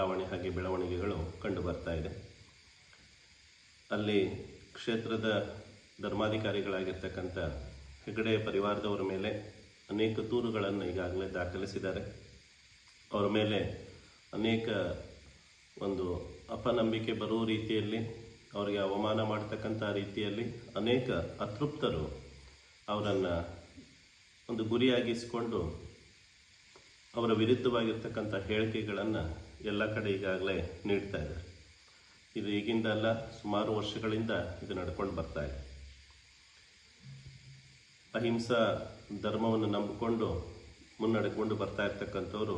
ಬದಲಾವಣೆ ಹಾಗೆ ಬೆಳವಣಿಗೆಗಳು ಕಂಡು ಬರ್ತಾ ಇದೆ. ಅಲ್ಲಿ ಕ್ಷೇತ್ರದ ಧರ್ಮಾಧಿಕಾರಿಗಳಾಗಿರ್ತಕ್ಕಂಥ ಹೆಗಡೆ ಪರಿವಾರದವರ ಮೇಲೆ ಅನೇಕ ದೂರುಗಳನ್ನು ಈಗಾಗಲೇ ದಾಖಲಿಸಿದ್ದಾರೆ. ಅವರ ಮೇಲೆ ಅನೇಕ ಒಂದು ಅಪನಂಬಿಕೆ ಬರುವ ರೀತಿಯಲ್ಲಿ, ಅವರಿಗೆ ಅವಮಾನ ಮಾಡ್ತಕ್ಕಂಥ ರೀತಿಯಲ್ಲಿ ಅನೇಕ ಅತೃಪ್ತರು ಅವರನ್ನು ಒಂದು ಗುರಿಯಾಗಿಸಿಕೊಂಡು ಅವರ ವಿರುದ್ಧವಾಗಿರ್ತಕ್ಕಂಥ ಹೇಳಿಕೆಗಳನ್ನು ಎಲ್ಲ ಕಡೆ ಈಗಾಗಲೇ ನೀಡ್ತಾ ಇದ್ದಾರೆ. ಇದು ಈಗಿಂದ ಅಲ್ಲ, ಸುಮಾರು ವರ್ಷಗಳಿಂದ ಇದು ನಡ್ಕೊಂಡು ಬರ್ತಾ ಇದೆ. ಅಹಿಂಸಾ ಧರ್ಮವನ್ನು ನಂಬಿಕೊಂಡು ಮುನ್ನಡೆಕೊಂಡು ಬರ್ತಾ ಇರ್ತಕ್ಕಂಥವ್ರು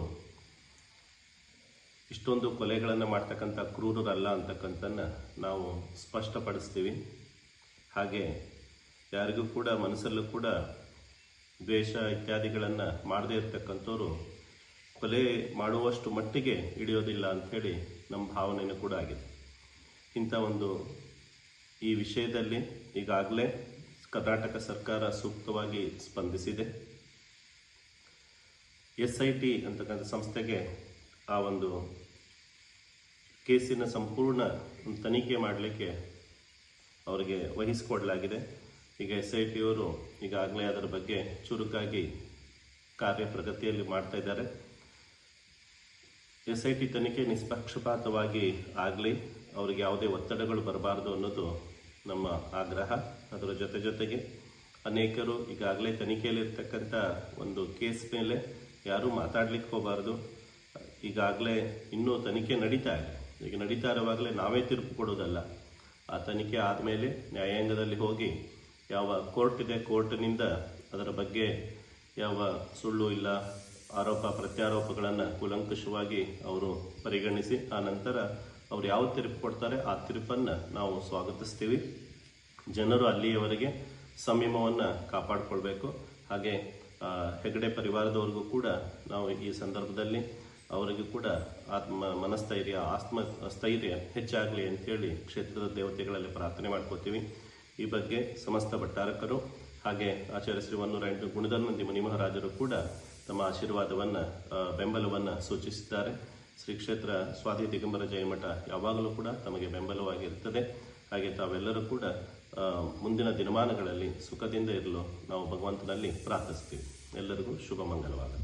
ಇಷ್ಟೊಂದು ಕೊಲೆಗಳನ್ನು ಮಾಡ್ತಕ್ಕಂಥ ಕ್ರೂರರಲ್ಲ ಅಂತಕ್ಕಂಥನ್ನ ನಾವು ಸ್ಪಷ್ಟಪಡಿಸ್ತೀವಿ. ಹಾಗೆ ಯಾರಿಗೂ ಕೂಡ ಮನಸ್ಸಲ್ಲೂ ಕೂಡ ದ್ವೇಷ ಇತ್ಯಾದಿಗಳನ್ನು ಮಾಡದೇ ಇರತಕ್ಕಂಥವ್ರು ಕೊಲೆ ಮಾಡುವಷ್ಟು ಮಟ್ಟಿಗೆ ಹಿಡಿಯೋದಿಲ್ಲ ಅಂಥೇಳಿ ನಮ್ಮ ಭಾವನೆಯೂ ಕೂಡ ಆಗಿದೆ. ಇಂಥ ಒಂದು ಈ ವಿಷಯದಲ್ಲಿ ಈಗಾಗಲೇ ಕರ್ನಾಟಕ ಸರ್ಕಾರ ಸೂಕ್ತವಾಗಿ ಸ್ಪಂದಿಸಿದೆ. ಎಸ್ ಐ ಟಿ ಅಂತಕ್ಕಂಥ ಸಂಸ್ಥೆಗೆ ಆ ಒಂದು ಕೇಸಿನ ಸಂಪೂರ್ಣ ತನಿಖೆ ಮಾಡಲಿಕ್ಕೆ ಅವರಿಗೆ ವಹಿಸಿಕೊಡಲಾಗಿದೆ. ಈಗ ಎಸ್ ಐ ಟಿಯವರು ಈಗಾಗಲೇ ಅದರ ಬಗ್ಗೆ ಚುರುಕಾಗಿ ಕಾರ್ಯ ಪ್ರಗತಿಯಲ್ಲಿ ಮಾಡ್ತಾ ಇದ್ದಾರೆ. ಎಸ್ ಐ ತನಿಖೆ ನಿಷ್ಪಕ್ಷಪಾತವಾಗಿ ಆಗಲಿ, ಅವ್ರಿಗೆ ಯಾವುದೇ ಒತ್ತಡಗಳು ಬರಬಾರ್ದು ಅನ್ನೋದು ನಮ್ಮ ಆಗ್ರಹ. ಅದರ ಜೊತೆ ಜೊತೆಗೆ ಅನೇಕರು ಈಗಾಗಲೇ ತನಿಖೆಯಲ್ಲಿರ್ತಕ್ಕಂಥ ಒಂದು ಕೇಸ್ ಮೇಲೆ ಯಾರೂ ಮಾತಾಡ್ಲಿಕ್ಕೆ ಹೋಗಬಾರ್ದು. ಈಗಾಗಲೇ ಇನ್ನೂ ತನಿಖೆ ನಡೀತಾ ಇದೆ. ಈಗ ನಡೀತಾ ಇರುವಾಗಲೇ ನಾವೇ ತೀರ್ಪು ಕೊಡೋದಲ್ಲ ಆ ತನಿಖೆ ಆದಮೇಲೆ ನ್ಯಾಯಾಂಗದಲ್ಲಿ ಹೋಗಿ ಯಾವ ಕೋರ್ಟ್ ಇದೆ, ಕೋರ್ಟ್ನಿಂದ ಅದರ ಬಗ್ಗೆ ಯಾವ ಸುಳ್ಳು ಇಲ್ಲ ಆರೋಪ ಪ್ರತ್ಯಾರೋಪಗಳನ್ನು ಕೂಲಂಕಷವಾಗಿ ಅವರು ಪರಿಗಣಿಸಿ, ಆ ನಂತರ ಅವ್ರು ಯಾವ ತೀರ್ಪು ಕೊಡ್ತಾರೆ, ಆ ತೀರ್ಪನ್ನು ನಾವು ಸ್ವಾಗತಿಸ್ತೀವಿ. ಜನರು ಅಲ್ಲಿಯವರೆಗೆ ಸಂಯಮವನ್ನು ಕಾಪಾಡಿಕೊಳ್ಬೇಕು. ಹಾಗೆ ಹೆಗಡೆ ಪರಿವಾರದವ್ರಿಗೂ ಕೂಡ ನಾವು ಈ ಸಂದರ್ಭದಲ್ಲಿ ಅವರಿಗೂ ಕೂಡ ಆತ್ಮ, ಮನಸ್ಥೈರ್ಯ, ಆತ್ಮ, ಸ್ಥೈರ್ಯ ಹೆಚ್ಚಾಗಲಿ ಅಂತೇಳಿ ಕ್ಷೇತ್ರದ ದೇವತೆಗಳಲ್ಲಿ ಪ್ರಾರ್ಥನೆ ಮಾಡ್ಕೋತೀವಿ. ಈ ಬಗ್ಗೆ ಸಮಸ್ತ ಭಟ್ಟಾರಕರು ಹಾಗೆ ಆಚಾರ್ಯ ಶ್ರೀ ಒನ್ನೂರ ಎಂಟು ಗುಣಧನ್ವಂತಿ ಮುನಿಮಹಾರಾಜರು ಕೂಡ ತಮ್ಮ ಆಶೀರ್ವಾದವನ್ನು ಬೆಂಬಲವನ್ನು ಸೂಚಿಸಿದ್ದಾರೆ. ಶ್ರೀ ಕ್ಷೇತ್ರ ಸ್ವಾತಿ ದಿಗಂಬರ ಜಯಮಠ ಯಾವಾಗಲೂ ಕೂಡ ತಮಗೆ ಬೆಂಬಲವಾಗಿರುತ್ತದೆ. ಹಾಗೆ ತಾವೆಲ್ಲರೂ ಕೂಡ ಮುಂದಿನ ದಿನಮಾನಗಳಲ್ಲಿ ಸುಖದಿಂದ ಇರಲು ನಾವು ಭಗವಂತನಲ್ಲಿ ಪ್ರಾರ್ಥಿಸ್ತೀವಿ ಎಲ್ಲರಿಗೂ ಶುಭ ಮಂಗಲವಾಗಲಿ